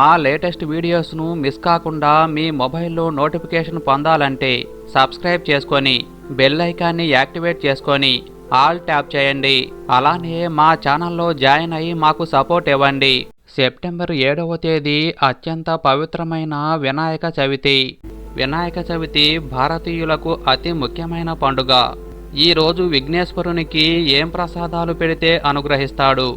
మా latest వీడియోస్ను miss కాకుండా మీ మొబైల్లో నోటిఫికేషన్ పొందాలంటే సబ్స్క్రైబ్ చేసుకొని బెల్ ఐకాన్ని యాక్టివేట్ చేసుకొని ఆల్ ట్యాప్ చేయండి. అలానే మా ఛానల్లో జాయిన్ అయ్యి మాకు సపోర్ట్ ఇవ్వండి. సెప్టెంబర్ ఏడవ తేదీ అత్యంత పవిత్రమైన వినాయక చవితి. వినాయక చవితి భారతీయులకు అతి ముఖ్యమైన పండుగ. ఈరోజు విఘ్నేశ్వరునికి ఏం ప్రసాదాలు పెడితే అనుగ్రహిస్తాడు?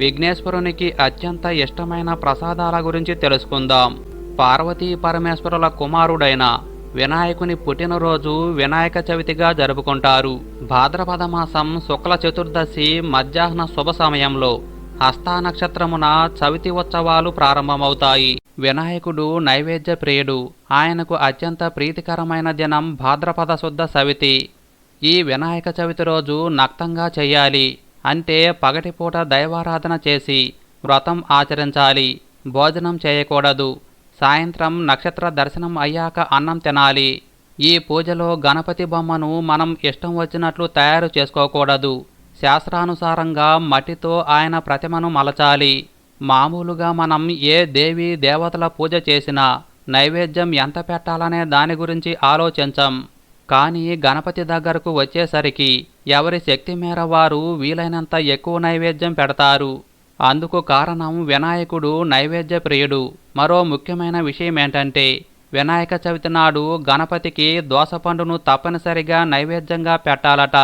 విఘ్నేశ్వరునికి అత్యంత ఇష్టమైన ప్రసాదాల గురించి తెలుసుకుందాం. పార్వతీ పరమేశ్వరుల కుమారుడైన వినాయకుని పుట్టినరోజు వినాయక చవితిగా జరుపుకుంటారు. భాద్రపద మాసం శుక్ల చతుర్దశి మధ్యాహ్న శుభ సమయంలో హస్తా నక్షత్రమున చవితి ఉత్సవాలు ప్రారంభమవుతాయి. వినాయకుడు నైవేద్య ప్రియుడు ఆయనకు అత్యంత ప్రీతికరమైన దినం భాద్రపద శుద్ధ సవితి. ఈ వినాయక చవితి రోజు నక్తంగా చేయాలి. అంటే పగటిపూట దైవారాధన చేసి వ్రతం ఆచరించాలి భోజనం చేయకూడదు సాయంత్రం నక్షత్ర దర్శనం అయ్యాక అన్నం తినాలి. ఈ పూజలో గణపతి బొమ్మను మనం ఇష్టం వచ్చినట్లు తయారు చేసుకోకూడదు. శాస్త్రానుసారంగా మట్టితో ఆయన ప్రతిమను మలచాలి. మామూలుగా మనం ఏ దేవి దేవతల పూజ చేసినా నైవేద్యం ఎంత పెట్టాలనే దాని గురించి ఆలోచించం. కానీ గణపతి దగ్గరకు వచ్చేసరికి ఎవరి శక్తి మేర వారు వీలైనంత ఎక్కువ నైవేద్యం పెడతారు. అందుకు కారణం వినాయకుడు నైవేద్య ప్రియుడు. మరో ముఖ్యమైన విషయం ఏంటంటే వినాయక చవితి నాడు గణపతికి దోసపండును తప్పనిసరిగా నైవేద్యంగా పెట్టాలట.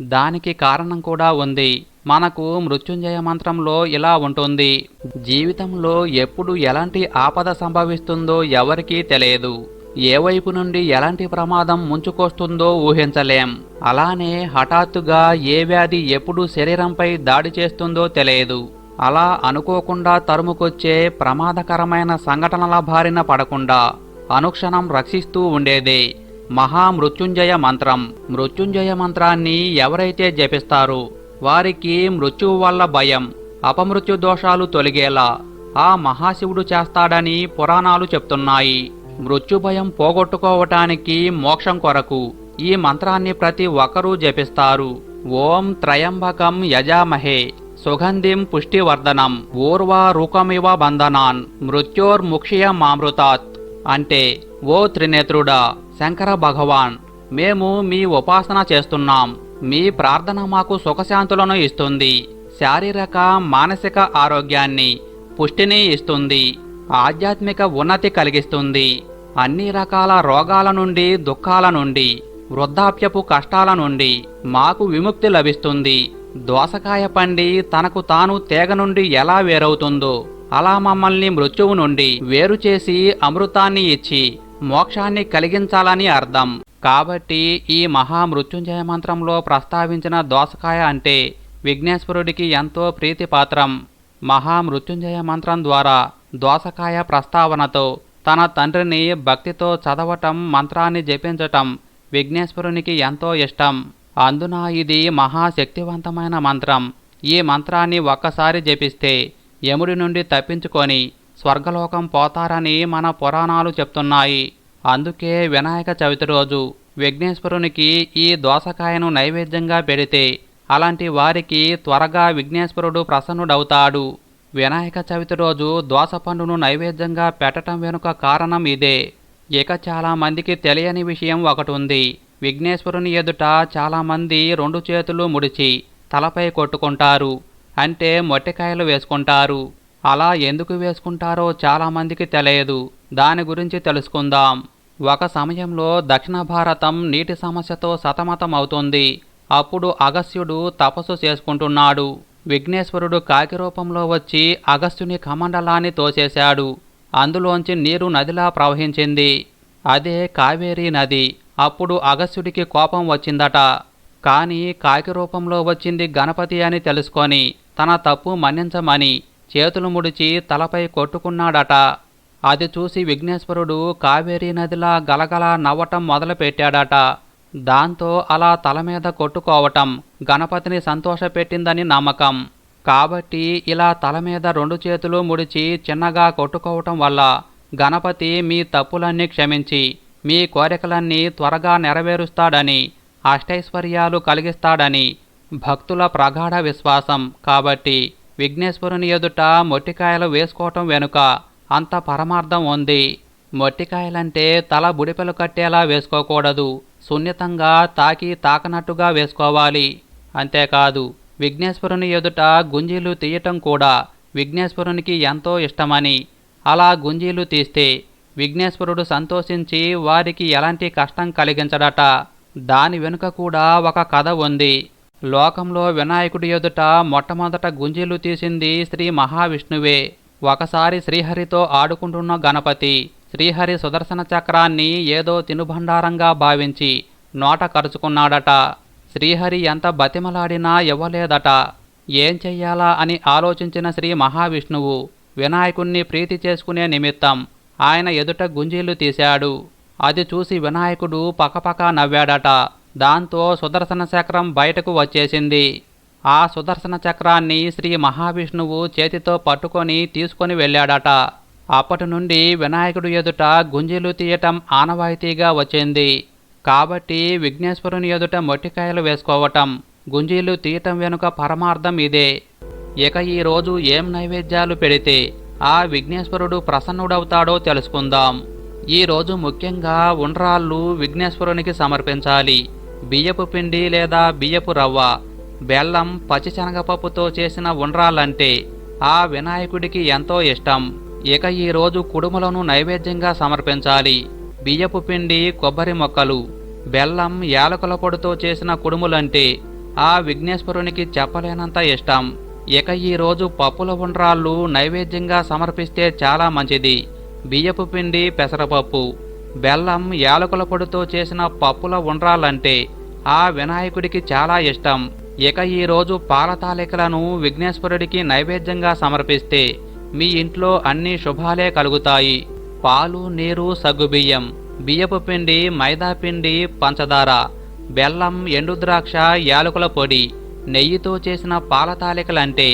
దానికి కారణం కూడా ఉంది. మనకు మృత్యుంజయ మంత్రంలో ఇలా ఉంటుంది. జీవితంలో ఎప్పుడు ఎలాంటి ఆపద సంభవిస్తుందో ఎవరికీ తెలియదు. ఏ వైపు నుండి ఎలాంటి ప్రమాదం ముంచుకొస్తుందో ఊహించలేం. అలానే హఠాత్తుగా ఏ వ్యాధి ఎప్పుడు శరీరంపై దాడి చేస్తుందో తెలియదు. అలా అనుకోకుండా తరుముకొచ్చే ప్రమాదకరమైన సంఘటనల బారిన పడకుండా అనుక్షణం రక్షిస్తూ ఉండేదే. మహామృత్యుంజయ మంత్రం. మృత్యుంజయ మంత్రాన్ని ఎవరైతే జపిస్తారో వారికి మృత్యువు వల్ల భయం అపమృత్యు దోషాలు తొలగేలా ఆ మహాశివుడు చేస్తాడని పురాణాలు చెప్తున్నాయి. మృత్యుభయం పోగొట్టుకోవటానికి మోక్షం కొరకు ఈ మంత్రాన్ని ప్రతి ఒక్కరూ జపిస్తారు. ఓం త్రయంబకం యజామహే. సుగంధిం పుష్టివర్ధనం. ఊర్వా రుకమివ బంధనాన్. మృత్యోర్ముక్షియ మామృతాత్ అంటే ఓ త్రినేత్రుడా శంకర భగవాన్ మేము మీ ఉపాసన చేస్తున్నాం. మీ ప్రార్థన మాకు సుఖశాంతులను ఇస్తుంది. శారీరక మానసిక ఆరోగ్యాన్ని పుష్టిని ఇస్తుంది. ఆధ్యాత్మిక ఉన్నతి కలిగిస్తుంది. అన్ని రకాల రోగాల నుండి దుఃఖాల నుండి వృద్ధాప్యపు కష్టాల నుండి మాకు విముక్తి లభిస్తుంది. దోసకాయ పండి తనకు తాను తీగ నుండి ఎలా వేరవుతుందో అలా మమ్మల్ని మృత్యువు నుండి వేరు చేసి అమృతాన్ని ఇచ్చి మోక్షాన్ని కలిగించాలని అర్థం. కాబట్టి ఈ మహామృత్యుంజయ మంత్రంలో ప్రస్తావించిన దోసకాయ అంటే విఘ్నేశ్వరుడికి ఎంతో ప్రీతిపాత్రం. మహామృత్యుంజయ మంత్రం ద్వారా దోసకాయ ప్రస్తావనతో తన తండ్రిని భక్తితో చదవటం మంత్రాన్ని జపించటం విఘ్నేశ్వరునికి ఎంతో ఇష్టం. అందున ఇది మహాశక్తివంతమైన మంత్రం. ఈ మంత్రాన్ని ఒక్కసారి జపిస్తే యముడి నుండి తప్పించుకొని స్వర్గలోకం పోతారని మన పురాణాలు చెప్తున్నాయి. అందుకే వినాయక చవితి రోజు విఘ్నేశ్వరునికి ఈ దోసకాయను నైవేద్యంగా పెడితే అలాంటి వారికి త్వరగా విఘ్నేశ్వరుడు ప్రసన్నుడవుతాడు. వినాయక చవితి రోజు దోసపండును నైవేద్యంగా పెట్టడం వెనుక కారణం ఇదే. ఇక చాలామందికి తెలియని విషయం ఒకటి ఉంది. విఘ్నేశ్వరుని ఎదుట చాలామంది రెండు చేతులు ముడిచి తలపై కొట్టుకుంటారు. అంటే మొట్టికాయలు వేసుకుంటారు. అలా ఎందుకు వేసుకుంటారో చాలామందికి తెలియదు. దాని గురించి తెలుసుకుందాం. ఒక సమయంలో దక్షిణ భారతం నీటి సమస్యతో సతమతం అవుతుంది అప్పుడు అగస్త్యుడు తపస్సు చేసుకుంటున్నాడు. విఘ్నేశ్వరుడు కాకి రూపంలో వచ్చి అగస్త్యుని కమండలాన్ని తోసేశాడు. అందులోంచి నీరు నదిలా ప్రవహించింది. అదే కావేరీ నది. అప్పుడు అగస్త్యుడికి కోపం వచ్చిందట. కానీ కాకి రూపంలో వచ్చింది గణపతి అని తెలుసుకొని తన తప్పు మన్నించమని చేతులు ముడిచి తలపై కొట్టుకున్నాడట. అది చూసి విఘ్నేశ్వరుడు కావేరీ నదిలా గలగల నవ్వటం మొదలుపెట్టాడట. దాంతో అలా తల మీద కొట్టుకోవటం గణపతిని సంతోషపెట్టిందని నమ్మకం. కాబట్టి ఇలా తల మీద రెండు చేతులు ముడిచి చిన్నగా కొట్టుకోవటం వల్ల గణపతి మీ తప్పులన్నీ క్షమించి మీ కోరికలన్నీ త్వరగా నెరవేరుస్తాడని అష్టైశ్వర్యాలు కలిగిస్తాడని భక్తుల ప్రగాఢ విశ్వాసం. కాబట్టి విఘ్నేశ్వరుని ఎదుట మొట్టికాయలు వేసుకోవటం వెనుక అంత పరమార్థం ఉంది. మొట్టికాయలంటే తల బుడిపెలు కట్టేలా వేసుకోకూడదు. సున్నితంగా తాకి తాకనట్టుగా వేసుకోవాలి. అంతేకాదు విఘ్నేశ్వరుని ఎదుట గుంజీలు తీయటం కూడా విఘ్నేశ్వరునికి ఎంతో ఇష్టమని. అలా గుంజీలు తీస్తే విఘ్నేశ్వరుడు సంతోషించి వారికి ఎలాంటి కష్టం కలిగించడట? దాని వెనుక కూడా ఒక కథ ఉంది. లోకంలో వినాయకుడి ఎదుట మొట్టమొదట గుంజీలు తీసింది శ్రీ మహావిష్ణువే. ఒకసారి శ్రీహరితో ఆడుకుంటున్న గణపతి. శ్రీహరి సుదర్శన చక్రాన్ని ఏదో తినుబండారంగా భావించి నోట కరుచుకున్నాడట. శ్రీహరి ఎంత బతిమలాడినా ఇవ్వలేదట. ఏం చెయ్యాలా అని ఆలోచించిన శ్రీ మహావిష్ణువు వినాయకుణ్ణి ప్రీతి చేసుకునే నిమిత్తం ఆయన ఎదుట గుంజీలు తీశాడు. అది చూసి వినాయకుడు పకపక నవ్వాడట. దాంతో సుదర్శన చక్రం బయటకు వచ్చేసింది. ఆ సుదర్శన చక్రాన్ని శ్రీ మహావిష్ణువు చేతితో పట్టుకొని తీసుకొని వెళ్ళాడట. అప్పటి నుండి వినాయకుడు ఎదుట గుంజీలు తీయటం ఆనవాయితీగా వచ్చింది. కాబట్టి విఘ్నేశ్వరుని ఎదుట మొట్టికాయలు వేసుకోవటం గుంజీలు తీయటం వెనుక పరమార్థం ఇదే. ఇక ఈరోజు ఏం నైవేద్యాలు పెడితే ఆ విఘ్నేశ్వరుడు ప్రసన్నుడవుతాడో తెలుసుకుందాం. ఈ రోజు ముఖ్యంగా ఉండ్రాళ్ళు విఘ్నేశ్వరునికి సమర్పించాలి. బియ్యపు పిండి లేదా బియ్యపు రవ్వ బెల్లం పచ్చిశనగపప్పుతో చేసిన ఉండ్రాళ్ళంటే ఆ వినాయకుడికి ఎంతో ఇష్టం. ఇక ఈ రోజు కుడుములను నైవేద్యంగా సమర్పించాలి. బియ్యపు పిండి కొబ్బరి మొక్కలు బెల్లం యాలకుల పొడితో చేసిన కుడుములంటే ఆ విఘ్నేశ్వరునికి చెప్పలేనంత ఇష్టం. ఇక ఈ రోజు పప్పుల ఉండ్రాళ్ళు నైవేద్యంగా సమర్పిస్తే చాలా మంచిది. బియ్యపు పిండి పెసరపప్పు బెల్లం యాలకుల పొడితో చేసిన పప్పుల ఉండ్రాలంటే ఆ వినాయకుడికి చాలా ఇష్టం. ఇక ఈరోజు పాలతాలికలను విఘ్నేశ్వరుడికి నైవేద్యంగా సమర్పిస్తే మీ ఇంట్లో అన్ని శుభాలే కలుగుతాయి. పాలు నీరు సగ్గుబియ్యం బియ్యపు పిండి మైదా పిండి పంచదార బెల్లం ఎండుద్రాక్ష యాలకుల పొడి నెయ్యితో చేసిన పాల తాలికలంటే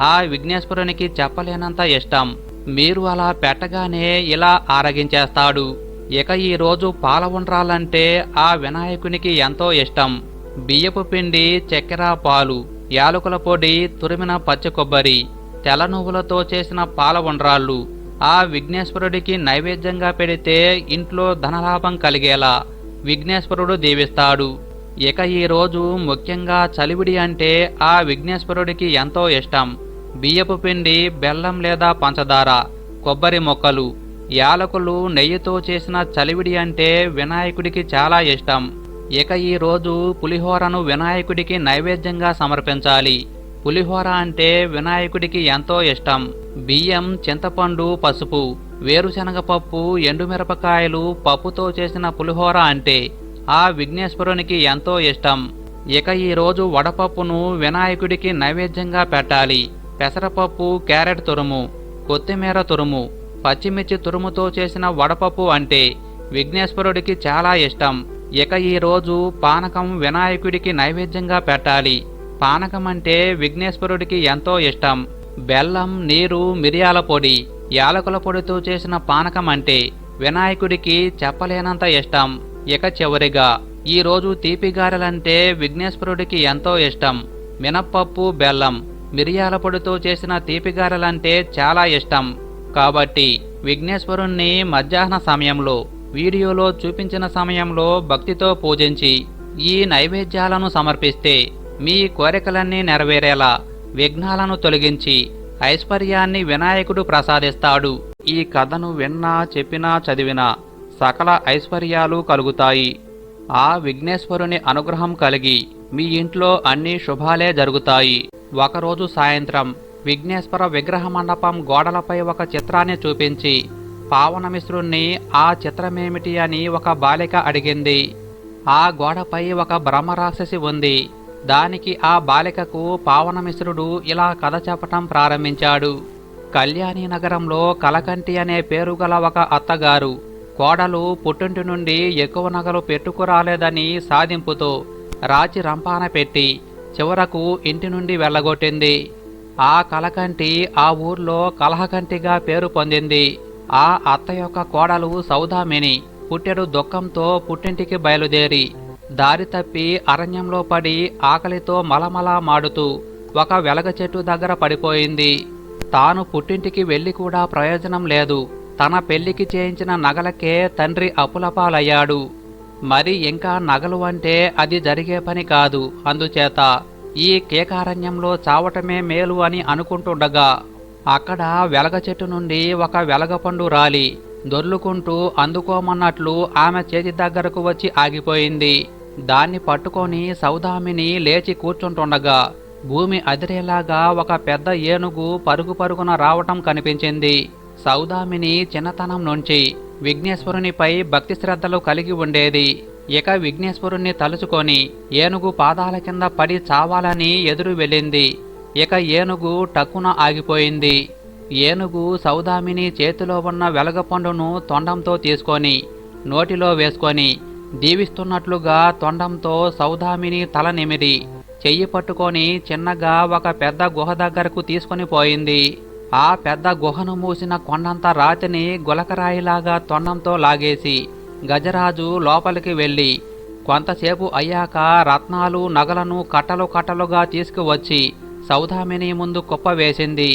ఆ విఘ్నేశ్వరునికి చెప్పలేనంత ఇష్టం. మీరు అలా పెట్టగానే ఇలా ఆరగించేస్తాడు. ఇక ఈరోజు పాల ఉండ్రాలంటే ఆ వినాయకునికి ఎంతో ఇష్టం. బియ్యపు పిండి చక్కెర పాలు యాలకుల పొడి తురిమిన పచ్చి కొబ్బరి తెల్ల నువ్వులతో చేసిన పాల ఉండ్రాళ్ళు ఆ విఘ్నేశ్వరుడికి నైవేద్యంగా పెడితే ఇంట్లో ధనలాభం కలిగేలా విఘ్నేశ్వరుడు దీవిస్తాడు. ఇక ఈ రోజు ముఖ్యంగా చలివిడి అంటే ఆ విఘ్నేశ్వరుడికి ఎంతో ఇష్టం. బియ్యపు పిండి బెల్లం లేదా పంచదార కొబ్బరి మొక్కలు యాలకులు నెయ్యితో చేసిన చలివిడి అంటే వినాయకుడికి చాలా ఇష్టం. ఇక ఈ రోజు పులిహోరను వినాయకుడికి నైవేద్యంగా సమర్పించాలి. పులిహోర అంటే వినాయకుడికి ఎంతో ఇష్టం. బియ్యం చింతపండు పసుపు వేరుశనగ పప్పు ఎండుమిరపకాయలు పప్పుతో చేసిన పులిహోర అంటే ఆ విఘ్నేశ్వరునికి ఎంతో ఇష్టం. ఇక ఈరోజు వడపప్పును వినాయకుడికి నైవేద్యంగా పెట్టాలి. పెసరపప్పు క్యారెట్ తురుము కొత్తిమీర తురుము పచ్చిమిర్చి తురుముతో చేసిన వడపప్పు అంటే విఘ్నేశ్వరుడికి చాలా ఇష్టం. ఇక ఈరోజు పానకం వినాయకుడికి నైవేద్యంగా పెట్టాలి. పానకం అంటే విఘ్నేశ్వరుడికి ఎంతో ఇష్టం. బెల్లం నీరు మిరియాల పొడి యాలకుల పొడితో చేసిన పానకం అంటే వినాయకుడికి చెప్పలేనంత ఇష్టం. ఇక చివరిగా ఈరోజు తీపిగారెలంటే విఘ్నేశ్వరుడికి ఎంతో ఇష్టం. మినప్పప్పు బెల్లం మిరియాల పొడితో చేసిన తీపిగారెలంటే చాలా ఇష్టం. కాబట్టి విఘ్నేశ్వరుణ్ణి మధ్యాహ్న సమయంలో వీడియోలో చూపించిన సమయంలో భక్తితో పూజించి ఈ నైవేద్యాలను సమర్పిస్తే మీ కోరికలన్నీ నెరవేరేలా విఘ్నాలను తొలగించి ఐశ్వర్యాన్ని వినాయకుడు ప్రసాదిస్తాడు. ఈ కథను విన్నా చెప్పినా చదివినా సకల ఐశ్వర్యాలు కలుగుతాయి. ఆ విఘ్నేశ్వరుని అనుగ్రహం కలిగి మీ ఇంట్లో అన్ని శుభాలే జరుగుతాయి. ఒకరోజు సాయంత్రం విఘ్నేశ్వర విగ్రహ మండపం గోడలపై ఒక చిత్రాన్ని చూపించి పావనమిశ్రుణ్ణి ఆ చిత్రమేమిటి? అని ఒక బాలిక అడిగింది. ఆ గోడపై ఒక బ్రహ్మరాక్షసి ఉంది. దానికి ఆ బాలికకు పావనమిశ్రుడు ఇలా కథ చెప్పటం ప్రారంభించాడు. కళ్యాణి నగరంలో కలకంటి అనే పేరు గల ఒక అత్తగారు కోడలు పుట్టింటి నుండి ఎక్కువ నగలు పెట్టుకురాలేదని సాధింపుతో రాచి రంపాన పెట్టి చివరకు ఇంటి నుండి వెళ్ళగొట్టింది. ఆ కలకంటి ఆ ఊర్లో కలహకంటిగా పేరు పొందింది. ఆ అత్త యొక్క కోడలు సౌదామిని పుట్టెడు దుఃఖంతో పుట్టింటికి బయలుదేరి దారి తప్పి అరణ్యంలో పడి ఆకలితో మలమలా మాడుతూ ఒక వెలగ చెట్టు దగ్గర పడిపోయింది. తాను పుట్టింటికి వెళ్ళి కూడా ప్రయోజనం లేదు. తన పెళ్ళికి చేయించిన నగలకే తండ్రి అప్పులపాలయ్యాడు. మరి ఇంకా నగలు అంటే అది జరిగే పని కాదు. అందుచేత ఈ కేకారణ్యంలో చావటమే మేలు అని అనుకుంటుండగా అక్కడ వెలగ చెట్టు నుండి ఒక వెలగపండు రాలి. దొర్లుకుంటూ అందుకోమన్నట్లు ఆమె చేతి దగ్గరకు వచ్చి ఆగిపోయింది. దాన్ని పట్టుకొని సౌదామిని లేచి కూర్చుంటుండగా భూమి అదిరేలాగా ఒక పెద్ద ఏనుగు పరుగు పరుగున రావటం కనిపించింది. సౌదామిని చిన్నతనం నుంచి విఘ్నేశ్వరునిపై భక్తి శ్రద్ధలు కలిగి ఉండేది. ఇక విఘ్నేశ్వరుణ్ణి తలుచుకొని ఏనుగు పాదాల కింద పడి చావాలని ఎదురు వెళ్ళింది. ఇక ఏనుగు టక్కున ఆగిపోయింది. ఏనుగు సౌదామిని చేతిలో ఉన్న వెలగపండును తొండంతో తీసుకొని నోటిలో వేసుకొని దీవిస్తున్నట్లుగా తొండంతో సౌదామిని తల నిమిది చెయ్యి పట్టుకొని చిన్నగా ఒక పెద్ద గుహ దగ్గరకు తీసుకొని పోయింది. ఆ పెద్ద గుహను మూసిన కొండంత రాతిని గులకరాయిలాగా తొండంతో లాగేసి గజరాజు లోపలికి వెళ్ళి కొంతసేపు అయ్యాక రత్నాలు నగలను కట్టలు కట్టలుగా తీసుకువచ్చి సౌదామిని ముందు కుప్ప వేసింది.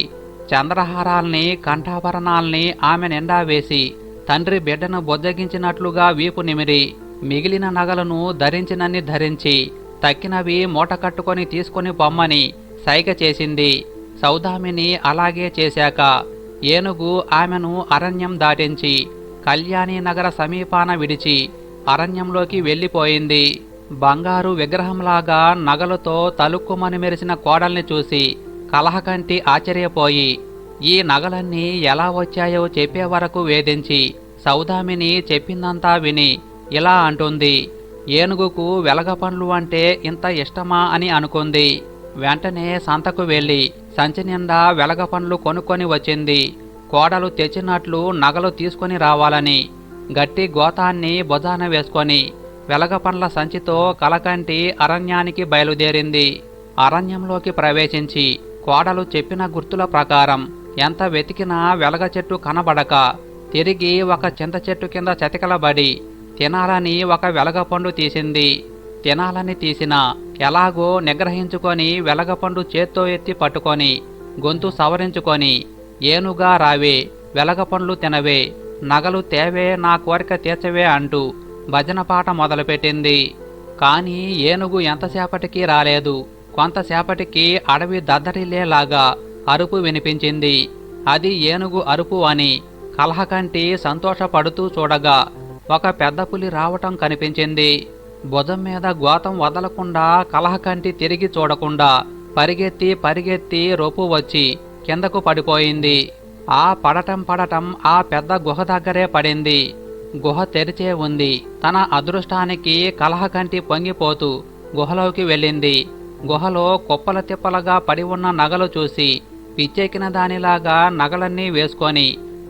చంద్రహారాల్ని కంఠాభరణాల్ని ఆమె నిండా వేసి తండ్రి బిడ్డను బొజ్జగించినట్లుగా వీపు నిమిరి. మిగిలిన నగలను ధరించినన్ని ధరించి తక్కినవి మూట కట్టుకొని తీసుకొని పొమ్మని సైగ చేసింది. సౌదామిని అలాగే చేశాక ఏనుగు ఆమెను అరణ్యం దాటించి కళ్యాణి నగర సమీపాన విడిచి అరణ్యంలోకి వెళ్ళిపోయింది. బంగారు విగ్రహంలాగా నగలతో తలుక్కుమని మెరిసిన కోడల్ని చూసి కలహకంటి ఆశ్చర్యపోయి ఈ నగలన్నీ ఎలా వచ్చాయో చెప్పే వరకు వేధించి సౌదామిని చెప్పిందంతా విని ఇలా అంటుంది ఏనుగుకు వెలగ పండ్లు అంటే ఇంత ఇష్టమా? అని అనుకుంది. వెంటనే సంతకు వెళ్ళి సంచి నిండా వెలగ పండ్లు కొనుక్కొని వచ్చింది. కోడలు తెచ్చినట్లు నగలు తీసుకొని రావాలని గట్టి గోతాన్ని భుజాన వేసుకొని వెలగ పండ్ల సంచితో కలకంటి అరణ్యానికి బయలుదేరింది. అరణ్యంలోకి ప్రవేశించి కోడలు చెప్పిన గుర్తుల ప్రకారం ఎంత వెతికినా వెలగ చెట్టు కనబడక తిరిగి ఒక చింత చెట్టు కింద చతికలబడి తినాలని ఒక వెలగపండు తీసింది. తినాలని తీసినా ఎలాగో నిగ్రహించుకొని వెలగపండు చేత్తో ఎత్తి పట్టుకొని గొంతు సవరించుకొని ఏనుగా రావే వెలగపండ్లు తినవే నగలు తేవే నా కోరిక తీర్చవే అంటూ భజన పాట మొదలుపెట్టింది. కానీ ఏనుగు ఎంతసేపటికి రాలేదు. కొంతసేపటికి అడవి దద్దరిల్లేలాగా అరుపు వినిపించింది. అది ఏనుగు అరుపు అని కలహకంటి సంతోషపడుతూ చూడగా ఒక పెద్ద పులి రావటం కనిపించింది. భుజం మీద గోతం వదలకుండా కలహకంటి తిరిగి చూడకుండా పరిగెత్తి పరిగెత్తి రొప్పు వచ్చి కిందకు పడిపోయింది. ఆ పడటం పడటం ఆ పెద్ద గుహ దగ్గరే పడింది. గుహ తెరిచే ఉంది. తన అదృష్టానికి కలహకంటి పొంగిపోతూ గుహలోకి వెళ్ళింది. గుహలో కుప్పల తిప్పలుగా పడి ఉన్న నగలు చూసి పిచ్చెక్కిన దానిలాగా నగలన్నీ వేసుకొని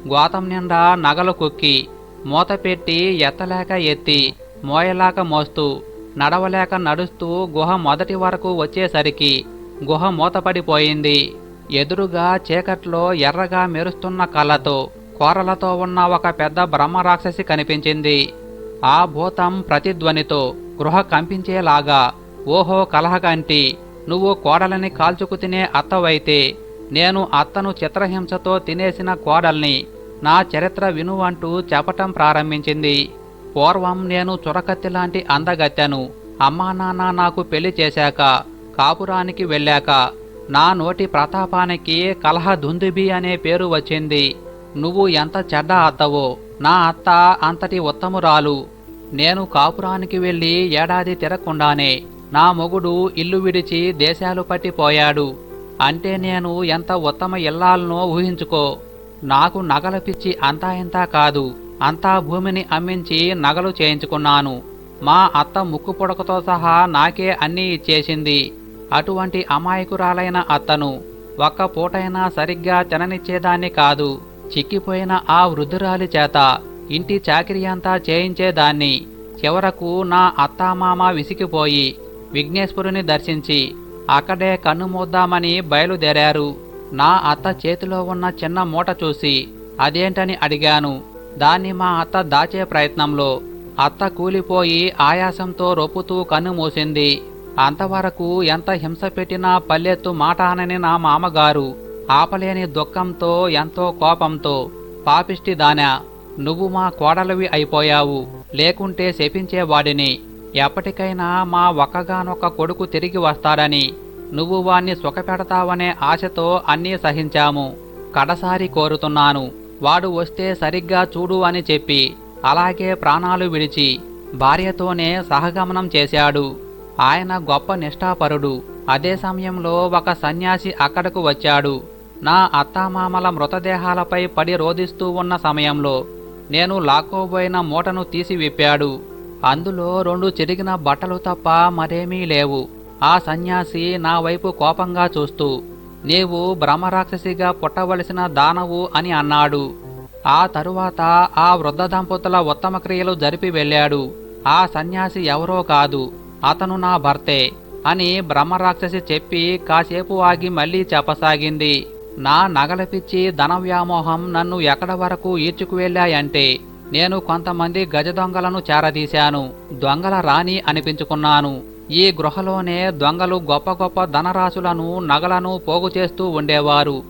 గోతం నిండా నగలు కుక్కి మూత పెట్టి ఎత్తలేక ఎత్తి మోయలేక మోస్తూ నడవలేక నడుస్తూ గుహ మొదటి వరకు వచ్చేసరికి గుహ మూతపడిపోయింది. ఎదురుగా చీకట్లో ఎర్రగా మెరుస్తున్న కళ్ళతో కోరలతో ఉన్న ఒక పెద్ద బ్రహ్మరాక్షసి కనిపించింది. ఆ భూతం ప్రతిధ్వనితో గృహ కంపించేలాగా ఓహో కలహకంటి నువ్వు కోడలని కాల్చుకు తినే అత్తవైతే నేను అత్తను చిత్రహింసతో తినేసిన కోడల్ని నా చరిత్ర విను అంటూ చెప్పటం ప్రారంభించింది. పూర్వం నేను చురకత్తి లాంటి అందగత్తెను. అమ్మా నాన్న నాకు పెళ్ళి చేశాక కాపురానికి వెళ్ళాక నా నోటి ప్రతాపానికి కలహ దుందుబి అనే పేరు వచ్చింది. నువ్వు ఎంత చెడ్డ అత్తవో నా అత్త అంతటి ఉత్తమురాలు. నేను కాపురానికి వెళ్ళి ఏడాది తిరగకుండానే నా మొగుడు ఇల్లు విడిచి దేశాలు పట్టిపోయాడు అంటే నేను ఎంత ఉత్తమ ఇల్లాలనో ఊహించుకో. నాకు నగల పిచ్చి అంతా ఇంతా కాదు. అంతా భూమిని అమ్మించి నగలు చేయించుకున్నాను. మా అత్త ముక్కు పుడకతో సహా నాకే అన్నీ ఇచ్చేసింది. అటువంటి అమాయకురాలైన అత్తను ఒక్క పూటైనా సరిగ్గా తిననిచ్చేదాన్ని కాదు. చిక్కిపోయిన ఆ వృద్ధురాలి చేత ఇంటి చాకిరి అంతా చేయించేదాన్ని. చివరకు నా అత్తామామ విసిగిపోయి విఘ్నేశ్వరుని దర్శించి అక్కడే కన్నుమూద్దామని బయలుదేరారు. నా అత్త చేతిలో ఉన్న చిన్న మూట చూసి అదేంటని అడిగాను. దాన్ని మా అత్త దాచే ప్రయత్నంలో అత్త కూలిపోయి ఆయాసంతో రొప్పుతూ కన్ను మూసింది. అంతవరకు ఎంత హింస పెట్టినా పల్లెత్తు మాట అనని నా మామగారు ఆపలేని దుఃఖంతో ఎంతో కోపంతో పాపిష్టి దానా నువ్వు మా కోడలివి అయిపోయావు. లేకుంటే శపించేవాడిని. ఎప్పటికైనా మా ఒక్కగానొక్క కొడుకు తిరిగి వస్తాడని నువ్వు వాణ్ణి సుఖపెడతావనే ఆశతో అన్నీ సహించాము. కడసారి కోరుతున్నాను. వాడు వస్తే సరిగ్గా చూడు అని చెప్పి అలాగే ప్రాణాలు విడిచి భార్యతోనే సహగమనం చేశాడు. ఆయన గొప్ప నిష్ఠాపరుడు. అదే సమయంలో ఒక సన్యాసి అక్కడకు వచ్చాడు. నా అత్తామామల మృతదేహాలపై పడి రోధిస్తూ ఉన్న సమయంలో నేను లాక్కోబోయిన మూటను తీసి విప్పాడు అందులో రెండు చెరిగిన బట్టలు తప్ప మరేమీ లేవు. ఆ సన్యాసి నా వైపు కోపంగా చూస్తూ నీవు బ్రహ్మరాక్షసిగా పుట్టవలసిన దానవు అని అన్నాడు. ఆ తరువాత ఆ వృద్ధ దంపతుల ఉత్తమ క్రియలు జరిపి వెళ్ళాడు. ఆ సన్యాసి ఎవరో కాదు అతను నా భర్తే అని బ్రహ్మరాక్షసి చెప్పి కాసేపు ఆగి మళ్ళీ చెప్పసాగింది. నా నగల పిచ్చి ధన వ్యామోహం నన్ను ఎక్కడ వరకు ఈడ్చుకువెళ్ళాయంటే నేను కొంతమంది గజ దొంగలను చేరదీశాను దొంగల రాణి అనిపించుకున్నాను. ఈ గృహలోనే దొంగలు గొప్ప గొప్ప ధనరాశులను నగలను పోగు చేస్తూ ఉండేవారు.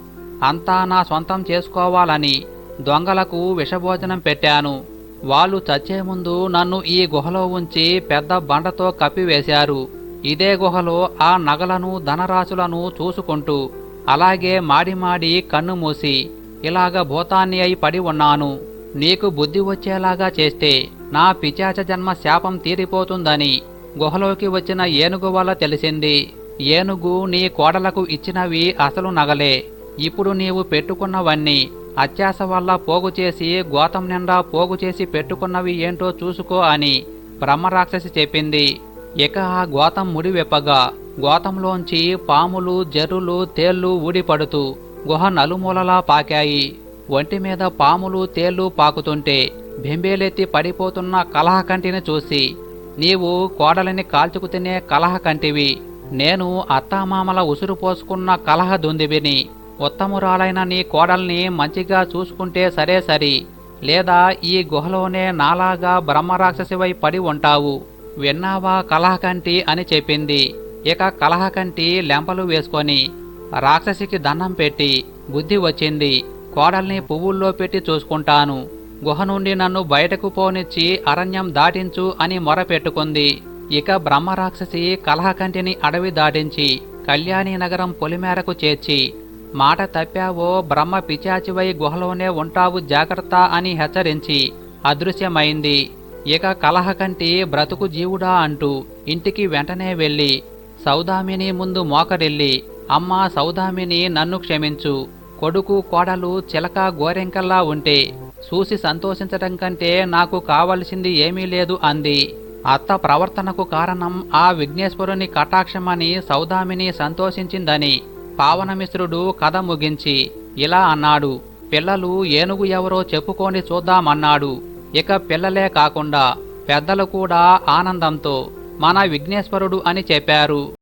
అంతా నా సొంతం చేసుకోవాలని దొంగలకు విషభోజనం పెట్టాను. వాళ్ళు చచ్చే ముందు నన్ను ఈ గుహలో ఉంచి పెద్ద బండతో కప్పివేశారు. ఇదే గుహలో ఆ నగలను ధనరాశులను చూసుకుంటూ అలాగే మాడి మాడి కన్ను మూసి ఇలాగ భూతాన్ని అయి పడి ఉన్నాను. నీకు బుద్ధి వచ్చేలాగా చేస్తే నా పిచాచ జన్మ శాపం తీరిపోతుందని గుహలోకి వచ్చిన ఏనుగు వల్ల తెలిసింది ఏనుగు నీ కోడలకు ఇచ్చినవి అసలు నగలే. ఇప్పుడు నీవు పెట్టుకున్నవన్నీ అత్యాస వల్ల పోగు చేసి గోతం నిండా పోగు చేసి పెట్టుకున్నవి ఏంటో చూసుకో అని బ్రహ్మరాక్షసి చెప్పింది. ఇక ఆ గోతం ముడివెప్పగా గోతంలోంచి పాములు జరులు తేళ్ళు ఊడిపడుతూ గుహ నలుమూలలా పాకాయి. ఒంటి మీద పాములు తేళ్ళు పాకుతుంటే బెంబేలెత్తి పడిపోతున్న కలహకంటిని చూసి నీవు కోడలిని కాల్చుకు తినే కలహకంటివి నేను అత్తామామల ఉసురు పోసుకున్న కలహ దొందివిని. ఉత్తమురాలైన నీ కోడల్ని మంచిగా చూసుకుంటే సరే సరి. లేదా ఈ గుహలోనే నాలాగా బ్రహ్మరాక్షసివై పడి ఉంటావు. విన్నావా కలహకంటి అని చెప్పింది. ఇక కలహకంటి లెంపలు వేసుకొని రాక్షసికి దండం పెట్టి బుద్ధి వచ్చింది. కోడల్ని పువ్వుల్లో పెట్టి చూసుకుంటాను. గుహ నుండి నన్ను బయటకు పోనిచ్చి అరణ్యం దాటించు అని మొరపెట్టుకుంది. ఇక బ్రహ్మరాక్షసి కలహకంటిని అడవి దాటించి కళ్యాణి నగరం పొలిమేరకు చేర్చి మాట తప్పావో బ్రహ్మ పిచాచివై గుహలోనే ఉంటావు జాగ్రత్త అని హెచ్చరించి అదృశ్యమైంది. ఇక కలహకంటి బ్రతుకు జీవుడా అంటూ ఇంటికి వెంటనే వెళ్ళి సౌదామిని ముందు మోకరిల్లి అమ్మా సౌదామిని నన్ను క్షమించు కొడుకు కోడలు చిలక గోరెంకల్లా ఉంటే చూసి సంతోషించటం కంటే నాకు కావలసింది ఏమీ లేదు అంది. అత్త ప్రవర్తనకు కారణం ఆ విఘ్నేశ్వరుని కటాక్షమని సౌదామిని సంతోషించిందని పావనమిశ్రుడు కథ ముగించి ఇలా అన్నాడు పిల్లలు ఏనుగు ఎవరో చెప్పుకొని చూద్దామన్నాడు. ఇక పిల్లలే కాకుండా పెద్దలు కూడా ఆనందంతో మన విఘ్నేశ్వరుడు అని చెప్పారు.